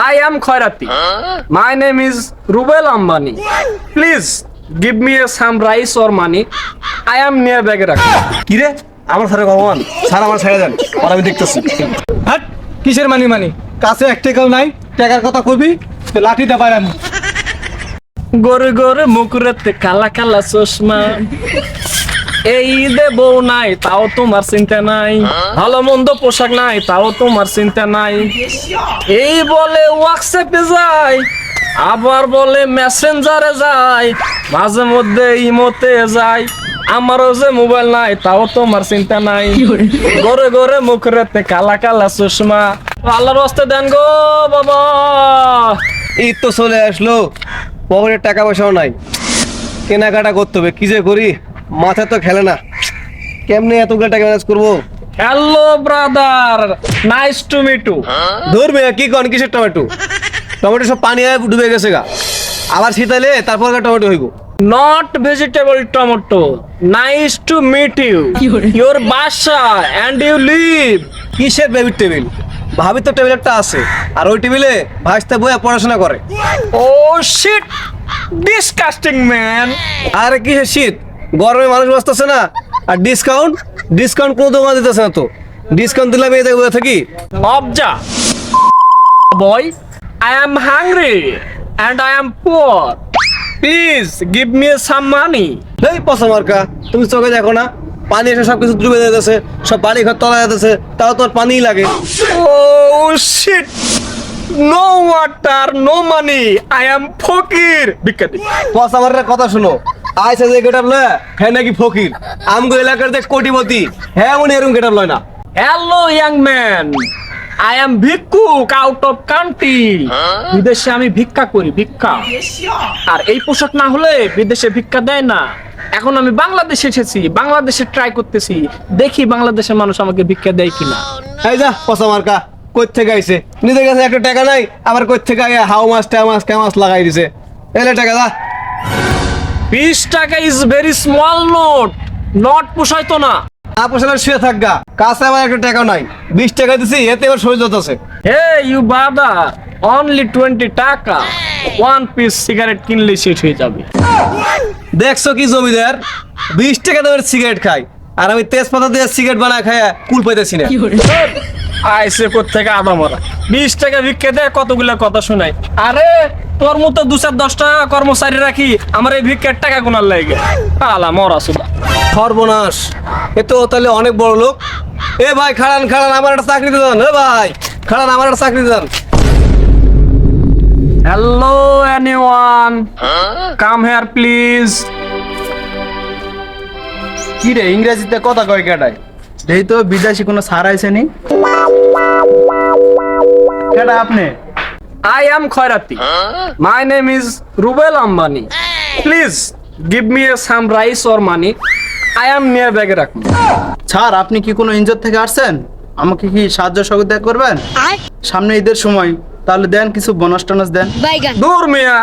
I am Khairati. My name is Rubel Ambani. Please give me some rice or money. I am near Bagera. কি রে আমার স্যারের ভগবান sir আমার ছেড়ে দেন আর আমি দেখতেছি হাট কিসের মানি মানি কাছে এক টাকাও নাই টাকার কথা কবি তো লাঠিতে পারেন গোরে গোরে মুকুরেতে কালা কালা চশমা এই ঈদে বউ নাই তাও তোমার চিন্তা নাই। ভালো মন্দ পোশাক নাই তাও তোমার চিন্তা নাই। এই বলে হোয়াটসঅ্যাপে যায় আবার বলে মেসেঞ্জারে যায় মাঝে মধ্যে ইমোতে যায়। আমারও যে মোবাইল নাই তাও তোমার চিন্তা নাই। গরে গরে মুখরেতে কালা কালা চশমা। আল্লাহর হস্তে দেন গো বাবা। ঈদ তো চলে আসলো পকেটের টাকা পয়সাও নাই। কেনাকাটা করতে হবে কি যে করি? মাথা তো খেলে না। কেমনে এতগুলো টাকা ম্যানেজ করব? Hello brother nice to meet you ধর মেয়ে কি কন কিসের টমেটো? টমেটো সব পানি আয় ডুবে গেছে গা। আবার শীতালে তারপর টমেটো হইব। Not vegetable tomato nice to meet you your বাসা অ্যান্ড ইউ লিভ কিসের বেবি টেবিল ভাবি তো টেবিল একটা আছে। আর ওই টেবিলে ভাইস্তা বইয়া পড়াশোনা করে। ও শিট ডিসকাস্টিং ম্যান আর কিসের শীত গরমে মানুষ বাঁচতেছে না। আর ডিসকাউন্ট ডিসকাউন্ট কোনো দোকান দিতেছে না তো। ডিসকাউন্ট দিলে আমি এই বসে থাকি? অবজা। Boy I am hungry and I am poor please give me some money এই পচা মার্কা তুমি চোখে দেখো না। পানি এসে সব কিছু ডুবে যেতেছে সব বাড়ি ঘর তলা যেতেছে তাও তোর পানিই লাগে। Oh shit! No water, no money. I am ফকির। দিই। পচা মার্কার কথা শুনো। আইসা যে গেটার লয় হ্যাঁ নাকি ফকির? আমগো এলাকার যে কোটিপতি হ্যাঁ উনি এরকম গেটার লয় না। Young man. I am ভিক্ষুক আউট অফ কান্ট্রি বিদেশে আমি ভিক্ষা করি ভিক্ষা। আর এই পোশাক না হলে বিদেশে ভিক্ষা দেয় না। এখন আমি বাংলাদেশে এসেছি বাংলাদেশে ট্রাই করতেছি। দেখি বাংলাদেশের মানুষ আমাকে ভিক্ষা দেয় কিনা। এই যা পচা মার্কা কই থেকে আইছে? নিজের কাছে একটা টাকা নাই আবার কই থেকে হাউ মাছ ট্যা মাছ ক্যা মাছ লাগাই দিছে। এলে টাকা দা। বিশ টাকা is very small note not পোষাইতো না। না পোষালে শুয়ে থাকগা। কাছে আবার একটা টাকা নাই। বিশ টাকা দিছি এতে এবার শরীর আছে। Hey, you brother, only 20 টাকা। ওয়ান পিস সিগারেট কিনলে শেষ হয়ে যাবে। দেখছ কি জমিদার? বিশ টাকা দামের সিগারেট খাই। আর আমি তেজপাতা দিয়ে সিগারেট বানা খাই কুল পাইতেছি না। আইসে থেকে আদা মরা। বিশ টাকা ভিক্ষে দেয় কতগুলা কথা শোনাই আরে তোর মতো দু চার দশ টাকা কর্মচারী রাখি আমার এই ভিক্ষের টাকা গুনার লাগে। আলা মরা সুদা। সর্বনাশ। এ তো তাহলে অনেক বড় লোক। এ ভাই খাড়ান খাড়ান আমার একটা চাকরি দেন। এ ভাই খাড়ান আমার একটা চাকরি দেন। Hello anyone come here please কি রে ইংরেজিতে কথা কয় কেটায় এই তো বিদেশি কোনো সার আইছে নি? কেটা আপনি? I am Khairati. My name is Rubel Ambani. Please give me some rice money I I am ব্যাগে Bagrak. স্যার আপনি কি কোনো ইঞ্জর থেকে আসছেন? আমাকে কি সাহায্য সহযোগিতা করবেন? সামনে ঈদের সময় তাহলে দেন কিছু বোনাস টোনাস দেন। দূর মিয়া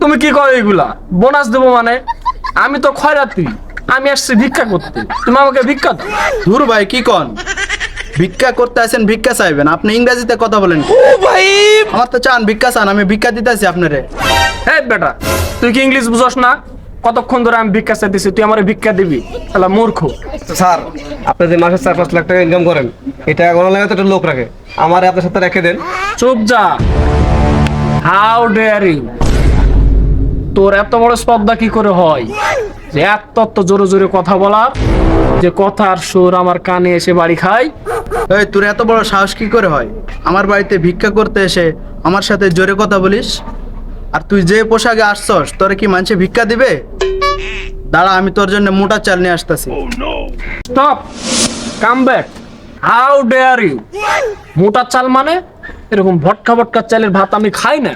তুমি কি করো এগুলা? বোনাস দেবো মানে? আমি তো খয়রাতি আমি আসছি ভিক্ষা করতে। তুমি আমাকে ভিক্ষা দাও। ধুর ভাই কি কন? ভিক্ষা করতে আসেন ভিক্ষা চাইবেন। আপনি ইংরেজিতে কথা বলেন। ও ভাই! আমার তো চান ভিক্ষা চান আমি ভিক্ষা দিতে দিতেছি আপনারে। হে বেটা তুই কি ইংলিশ বুঝস না? কতক্ষণ ধরে আমি ভিক্ষা চাইতেছি তুই আমার ভিক্ষা দিবি? তাহলে মূর্খ। স্যার আপনি যে মাসে চার পাঁচ লাখ টাকা ইনকাম করেন এটা কোনো লাগে তো একটা লোক রাখে। আমার আপনার সাথে রেখে দেন। চুপ যা। হাউ ডেয়ার ইউ তোর এত বড় স্পর্ধা কি করে হয়? যে এত এত জোরে জোরে কথা বলার? যে কথার সুর আমার কানে এসে বাড়ি খায়। এই তোর এত বড় সাহস কি করে হয়? আমার বাড়িতে ভিক্ষা করতে এসে আমার সাথে জোরে কথা বলিস? আর তুই যে পোশাকে আসছস তোরে কি মানুষে ভিক্ষা দিবে? দাঁড়া আমি তোর জন্য মোটা চাল নিয়ে আসতেছি। Stop come back how dare you মোটা চাল মানে? এরকম ভটকা ভটকা চালের ভাত আমি খাই না।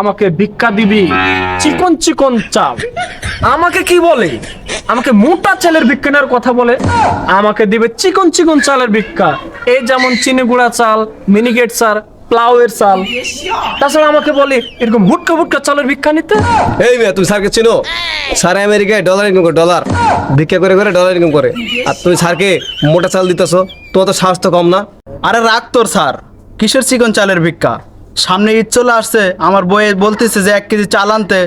আমাকে ভিক্ষা দিবি, চিকন চিকন চাল। আমাকে কি বলে? আমাকে মোটা চালের ভিক্ষা নেওয়ার কথা বলে। আমাকে দিবে চিকন চিকন চালের ভিক্ষা। এই যেমন চিনি গুঁড়া চাল মিনিকেট চাল প্লাউয়ের চাল। তাছাড়া আমাকে বলে এরকম ভুটকা ভুটকা চালের ভিক্ষা নিতে। এই মেয়ে, তুমি স্যারকে চিনো? স্যার আমেরিকায় ডলার ইনকাম করে ডলার ভিক্ষা করে করে ডলার ইনকাম করে। আর তুমি স্যারকে মোটা চাল দিতেছো, তোমার তো তো কম না। আরে রাখ তোর, স্যার। কিসের চিকন চালের ভিক্ষা? সামনে ঈদ চলে আসছে আমার বইয়ে বলতেছে যে এক কেজি চাল আনতে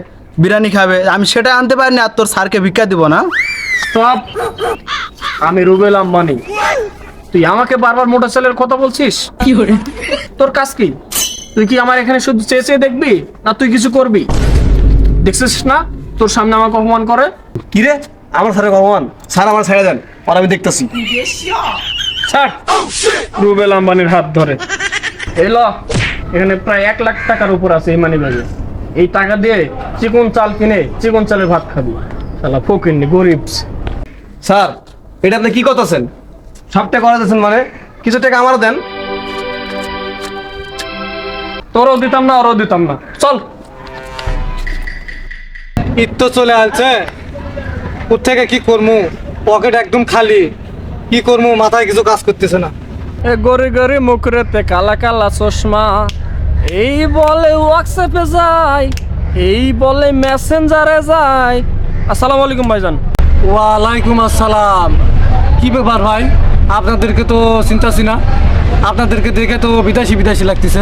বিরিয়ানি খাবে। আমি সেটা আনতে পারিনি আর তোর স্যারকে ভিক্ষা দিব না? স্টপ! আমি রুবেল আম্বানি। তুই আমাকে বারবার মোটর সাইকেলের কথা বলছিস? তোর কাজ কি? তুই কি আমার এখানে শুধু চেয়ে চেয়ে দেখবি না তুই কিছু করবি? দেখছিস না? তোর সামনে আমাকে অপমান করে? কি রে আমার স্যারের অপমান স্যার আমার ছেড়ে দেন আর আমি দেখতেছি। ছাড়! রুবেল আম্বানির হাত ধরে। এই ল এখানে প্রায় এক লাখ টাকার উপর আছে এই মানি ব্যাগে এই টাকা দিয়ে চিকন চাল কিনে চিকন চালের ভাত খাবি। শালা ফকিরনি গরিব। স্যার এটা আপনি কি করতেছেন? সব টাকা করা মানে? কিছু টাকা আমারও দেন। তোরও দিতাম না ওরও দিতাম না। চল। ঈদ তো চলে আসছে থেকে কি করব পকেট একদম খালি। কি করব মাথায় কিছু কাজ করতেছে না। এ গরি গরি মুখরেতে কালা কালা চশমা। এই বলে হোয়াটসঅ্যাপে যায় এই বলে মেসেঞ্জারে যায়। আসসালামু আলাইকুম ভাইজান। ওয়ালাইকুম আসসালাম। কি ব্যাপার ভাই? আপনাদেরকে তো চিন্তাছি না। আপনাদেরকে দেখে তো বিদেশি বিদেশি লাগতেছে।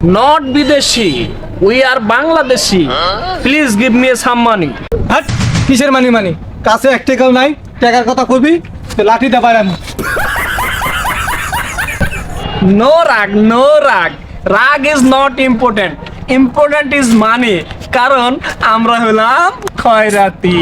নট বিদেশি we are Bangladeshi. Please give me some money কিসের মানি মানি? কাছে এক টাকাও নাই টাকার কথা কবি তো লাঠি দেবার আমি নো রাগ নো রাগ রাগ is not important important is money কারণ আমরা হলাম খয়রাতি